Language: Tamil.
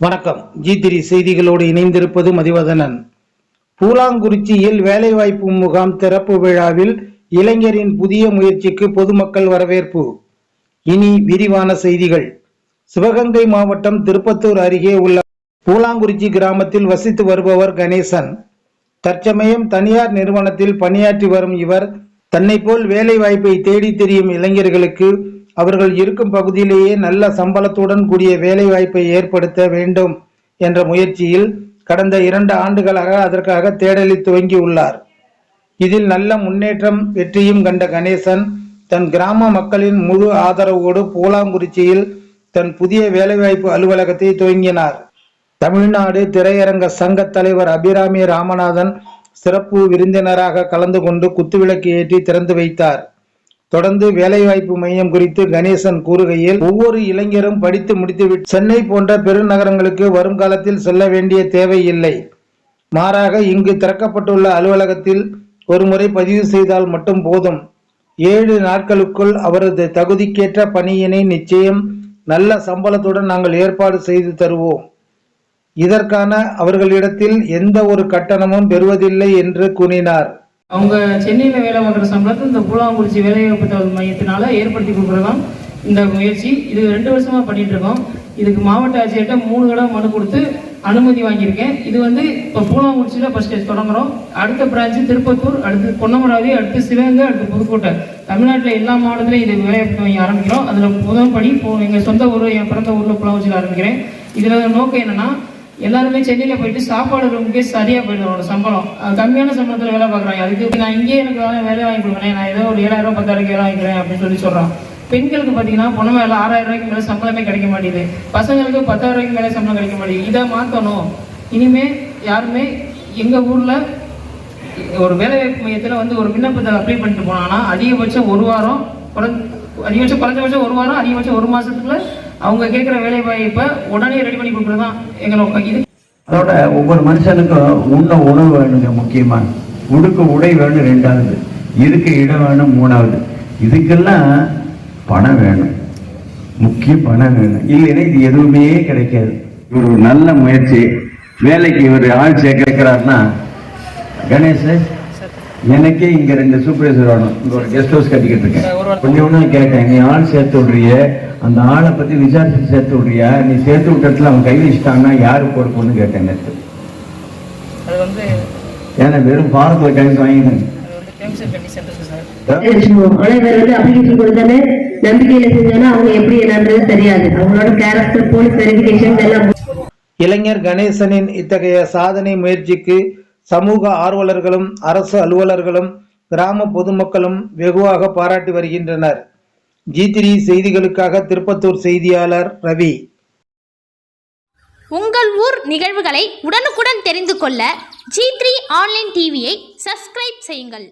வணக்கம். ஜி திரி செய்திகளோடு இணைந்திருப்பது மதிவதனன். பூலாங்குறிச்சியில் வேலைவாய்ப்பு முகாம் திறப்பு விழாவில் இளைஞரின் புதிய முயற்சிக்கு பொதுமக்கள் வரவேற்பு. இனி விரிவான செய்திகள். சிவகங்கை மாவட்டம் திருப்பத்தூர் அருகே உள்ள பூலாங்குறிச்சி கிராமத்தில் வசித்து வருபவர் கணேசன். தற்சமயம் தனியார் நிறுவனத்தில் பணியாற்றி வரும் இவர் தன்னை போல் வேலை வாய்ப்பை தேடி தெரியும் இளைஞர்களுக்கு அவர்கள் இருக்கும் பகுதியிலேயே நல்ல சம்பளத்துடன் கூடிய வேலைவாய்ப்பை ஏற்படுத்த வேண்டும் என்ற முயற்சியில் கடந்த இரண்டு ஆண்டுகளாக அதற்காக தேடலை துவங்கியுள்ளார் இதில் நல்ல முன்னேற்றம் வெற்றியும் கண்ட கணேசன் தன் கிராம மக்களின் முழு ஆதரவோடு பூலாங்குறிச்சியில் தன் புதிய வேலைவாய்ப்பு அலுவலகத்தை துவங்கினார். தமிழ்நாடு திரையரங்க சங்க தலைவர் அபிராமி ராமநாதன் சிறப்பு விருந்தினராக கலந்து கொண்டு குத்துவிளக்கு ஏற்றி திறந்து வைத்தார். தொடர்ந்து வேலைவாய்ப்பு மையம் குறித்து கணேசன் கூறுகையில் ஒவ்வொரு இளைஞரும் படித்து முடித்துவிட்டு சென்னை போன்ற பெருநகரங்களுக்கு வரும் காலத்தில் செல்ல வேண்டிய தேவையில்லை. மாறாக இங்கு திறக்கப்பட்டுள்ள அலுவலகத்தில் ஒருமுறை பதிவு செய்தால் மட்டும் போதும். ஏழு நாட்களுக்குள் அவரது தகுதிக்கேற்ற பணியினை நிச்சயம் நல்ல சம்பளத்துடன் நாங்கள் ஏற்பாடு செய்து தருவோம். இதற்கான அவர்களிடத்தில் எந்த ஒரு கட்டணமும் பெறுவதில்லை என்று கூறினார். அவங்க சென்னையில் வேலை பண்ணுற சம்பளத்தை இந்த பூலாங்குறிச்சி வேலைவாய்ப்பு மையத்தினால ஏற்படுத்தி கொடுக்குறதான் இந்த முயற்சி. இது ரெண்டு வருஷமாக பண்ணிட்டு இருக்கோம். இதுக்கு மாவட்ட ஆட்சியர்கிட்ட மூணு தடவை மனு கொடுத்து அனுமதி வாங்கியிருக்கேன். இது வந்து இப்போ பூலாங்குறிச்சியில் ஃபஸ்ட்டு தொடங்குறோம். அடுத்த பிரான்ச்சு திருப்பத்தூர் அடுத்து பொன்னமராவதி அடுத்து சிவகங்கை அடுத்து புதுக்கோட்டை. தமிழ்நாட்டில் எல்லா மாவட்டத்திலையும் இது வேலைவாய்ப்பு வாங்கி ஆரம்பிக்கிறோம். அதில் முதல் படி இப்போ எங்கள் சொந்த ஊர் என் பிறந்த ஊரில் புலாங்குச்சியில் ஆரம்பிக்கிறேன். இதில் நோக்கம் என்னென்னா எல்லாருமே சென்னையில் போயிட்டு சாப்பாடு ரூமுக்கே சரியாக போயிடும் சம்பளம். கம்மியான சம்பளத்தில் வேலை பார்க்குறாங்க. அதுக்கு நான் இங்கேயே எனக்கு வேலை வேலை வாங்கி கொடுக்குறேன். நான் ஏதோ ஒரு ஏழாயிரம் பத்தாயிரம் வேலை வாங்கிக்கிறேன் அப்படின்னு சொல்லி சொல்கிறான் பெண்களுக்கு பார்த்தீங்கன்னா பொண்ணு மேலே ஆறாயிரம் ரூபாய்க்கு மேலே சம்பளமே கிடைக்க மாட்டேங்குது. பசங்களுக்கு பத்தாயிரம் ரூபாய்க்கு மேலே சம்பளம் கிடைக்க மாட்டேங்குது. இதை மாற்றணும் இனிமே யாருமே எங்கள் ஊரில் ஒரு வேலைவாய்ப்பு மையத்தில் வந்து ஒரு விண்ணப்பத்தை அப்ளை பண்ணிட்டு போனாங்கன்னா அதிகபட்சம் ஒரு வாரம் குறைஞ்ச அதிகபட்சம் குறைஞ்சபட்சம் ஒரு வாரம் அதிகபட்சம் ஒரு மாதத்துக்குள்ள அவங்க கேட்குற வேலை வாய்ப்பை உடனே ரெடி பண்ணி கொடுக்குறது தான் எங்கள் நோக்கம் இது. அதோட ஒவ்வொரு மனுஷனுக்கும் உண்ண உணவு வேணுங்க முக்கியமாக உடுக்க உடை வேணும் ரெண்டாவது. இருக்க இடம் வேணும் மூணாவது. இதுக்கெல்லாம் பணம் வேணும். முக்கிய பணம் வேணும். இல்லைன்னா இது எதுவுமே கிடைக்காது. இவர் ஒரு நல்ல முயற்சி. வேலைக்கு இவர் ஆள் சேர்க்கிறாருன்னா கணேஷ் எனக்கே இங்க ரெண்டு சூப்பர்வைசர் வேணும். இங்க ஒரு கெஸ்ட் ஹவுஸ் கட்டிக்கிட்டு இருக்கேன். கொஞ்சம் கேட்டேன். நீ ஆள் சேர்த்து விடுறிய. அந்த ஆளை பத்தி விசாரிச்சு சேர்த்து விடுறியா? நீ சேர்த்து விட்டதுல அவன் கை வச்சுட்டாங்கன்னா யாரு பொறுப்புன்னு கேட்டேன் நேற்று அது வந்து ஏன்னா வெறும் பாரத்தில் நம்பிக்கையில செஞ்சாலும் அவங்க எப்படி என்னன்றது தெரியாது. அவங்களோட கேரக்டர் போலீஸ் வெரிஃபிகேஷன் எல்லாம் இளைஞர் கணேசனின் இத்தகைய சாதனை முயற்சிக்கு சமூக ஆர்வலர்களும் அரசு அலுவலர்களும் கிராம பொதுமக்களும் வெகுவாக பாராட்டி வருகின்றனர். ஜி த்ரீ செய்திகளுக்காக திருப்பத்தூர் செய்தியாளர் ரவி. உங்கள் ஊர் நிகழ்வுகளை உடனுக்குடன் தெரிந்து கொள்ள ஜி த்ரீ ஆன்லைன் டிவியை சப்ஸ்கிரைப் செய்யுங்கள்.